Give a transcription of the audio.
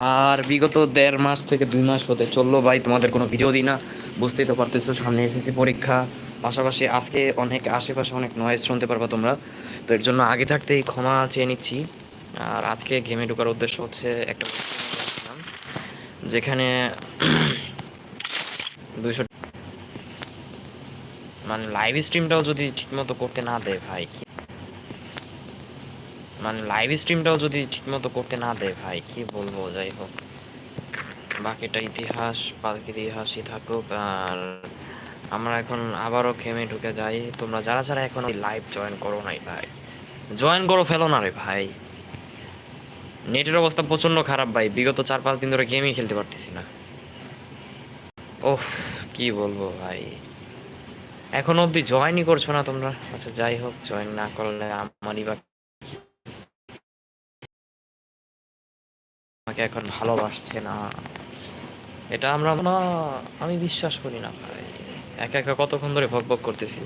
আর বিগত দেড় মাস থেকে দুই মাস হতে চলল ভাই, তোমাদের কোনো ভিডিও দিই না। বুঝতেই তো পারতেছো, সামনে এসেছি পরীক্ষা। পাশাপাশি আজকে অনেক আশেপাশে অনেক নয়েজ শুনতে পারবা তোমরা। তো এর জন্য আগে থাকতেই ক্ষমা চেয়ে নিচ্ছি। আর আজকে গেমে ঢোকার উদ্দেশ্য হচ্ছে একটা যেখানে দুইশো মানে লাইভ স্ট্রিমটাও যদি ঠিকমতো করতে না দেয় ভাই মানে লাইভ স্ট্রিমটাও যদি ঠিকমতো করতে না দেয়, ভাই, কি বলব, যাই হোক। বাকিটা ইতিহাস বাকি ইতিহাসই থাকুক, আর আমরা এখন আবারও খেমে ঢুকে যাই। তোমরা যারা যারা এখন লাইভ জয়েন করো নাই, ভাই জয়েন করো, ফেলো না রে, ভাই। নেটের অবস্থা প্রচণ্ড খারাপ, ভাই। বিগত চার পাঁচ দিন ধরে গেমই খেলতে পারতেছি না। ওহ কি বলব, ভাই। এখন অবধি জয়েনই করছ না তোমরা? আচ্ছা যাই হোক জয়েন না করলে আমারই বা আমাকে এখন ভালোবাসছে না। এটা আমরা না, আমি বিশ্বাস করি না ভাই। একা একা কতক্ষণ ধরে ভক ভক করতেছি?